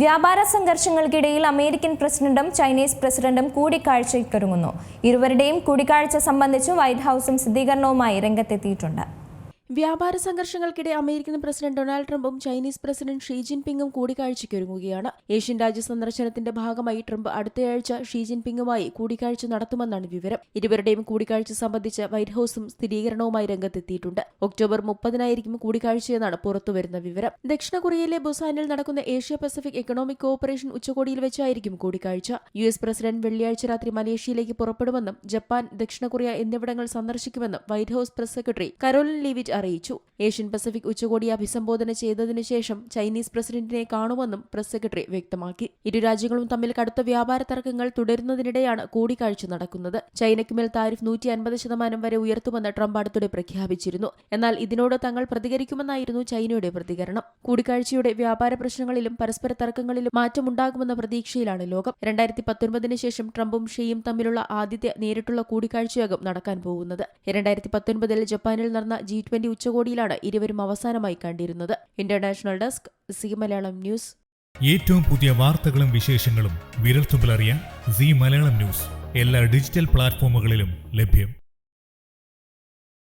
വ്യാപാര സംഘർഷങ്ങൾക്കിടയിൽ അമേരിക്കൻ പ്രസിഡന്റും ചൈനീസ് പ്രസിഡന്റും കൂടിക്കാഴ്ചയ്ക്കൊരുങ്ങുന്നു. ഇരുവരുടെയും കൂടിക്കാഴ്ച സംബന്ധിച്ച് വൈറ്റ് ഹൌസും സ്ഥിരീകരണവുമായി രംഗത്തെത്തിയിട്ടുണ്ട്. വ്യാപാര സംഘർഷങ്ങൾക്കിടെ അമേരിക്കൻ പ്രസിഡന്റ് ഡൊണാൾഡ് ട്രംപും ചൈനീസ് പ്രസിഡന്റ് ഷീ ജിൻപിങ്ങും കൂടിക്കാഴ്ചയ്ക്കൊരുങ്ങുകയാണ്. ഏഷ്യൻ രാജ്യ സന്ദർശനത്തിന്റെ ഭാഗമായി ട്രംപ് അടുത്തയാഴ്ച ഷീ ജിൻപിങ്ങുമായി കൂടിക്കാഴ്ച നടത്തുമെന്നാണ് വിവരം. ഇരുവരുടെയും കൂടിക്കാഴ്ച സംബന്ധിച്ച് വൈറ്റ് ഹൌസും സ്ഥിരീകരണവുമായി രംഗത്തെത്തിയിട്ടുണ്ട്. ഒക്ടോബർ മുപ്പതിനായിരിക്കും കൂടിക്കാഴ്ചയെന്നാണ് പുറത്തുവരുന്ന വിവരം. ദക്ഷിണ കൊറിയയിലെ ബുസാനിൽ നടക്കുന്ന ഏഷ്യ പസഫിക് എക്കണോമിക് കോഓപ്പറേഷൻ ഉച്ചകോടിയിൽ വെച്ചായിരിക്കും കൂടിക്കാഴ്ച. യു എസ് പ്രസിഡന്റ് വെള്ളിയാഴ്ച രാത്രി മലേഷ്യയിലേക്ക് പുറപ്പെടുമെന്നും ജപ്പാൻ ദക്ഷിണ കൊറിയ എന്നിവിടങ്ങൾ സന്ദർശിക്കുമെന്നും White House press secretary Karoline Leavitt അറിയിച്ചു. ഏഷ്യൻ പസഫിക് ഉച്ചകോടി അഭിസംബോധന ചെയ്തതിനു ശേഷം ചൈനീസ് പ്രസിഡന്റിനെ കാണുമെന്നും പ്രസ് സെക്രട്ടറി വ്യക്തമാക്കി. ഇരു രാജ്യങ്ങളും തമ്മിൽ കടുത്ത വ്യാപാര തർക്കങ്ങൾ തുടരുന്നതിനിടെയാണ് കൂടിക്കാഴ്ച നടക്കുന്നത്. ചൈനയ്ക്ക് മേൽ താരിഫ് നൂറ്റി അൻപത് ശതമാനം വരെ ഉയർത്തുമെന്ന് ട്രംപ് അടുത്തിടെ പ്രഖ്യാപിച്ചിരുന്നു. എന്നാൽ ഇതിനോട് തങ്ങൾ പ്രതികരിക്കുമെന്നായിരുന്നു ചൈനയുടെ പ്രതികരണം. കൂടിക്കാഴ്ചയുടെ വ്യാപാര പ്രശ്നങ്ങളിലും പരസ്പര തർക്കങ്ങളിലും മാറ്റമുണ്ടാകുമെന്ന പ്രതീക്ഷയിലാണ് ലോകം. രണ്ടായിരത്തി പത്തൊൻപതിന് ശേഷം ട്രംപും ഷീയും തമ്മിലുള്ള ആദ്യത്തെ നേരിട്ടുള്ള കൂടിക്കാഴ്ചയാകും നടക്കാൻ പോകുന്നത്. രണ്ടായിരത്തി പത്തൊൻപതിൽ ജപ്പാനിൽ നടന്ന ജി ട്വന്റി ഉച്ചകോടിയിലാണ് ഇരുവരും അവസാനമായി കണ്ടിരുന്നത്. International desk Zee Malayalam news. ഏറ്റവും പുതിയ വാർത്തകളും വിശേഷങ്ങളും വിരൽത്തുമ്പിലറിയാൻ സി മലയാളം ന്യൂസ്. എല്ലാ ഡിജിറ്റൽ പ്ലാറ്റ്ഫോമുകളിലും ലഭ്യം.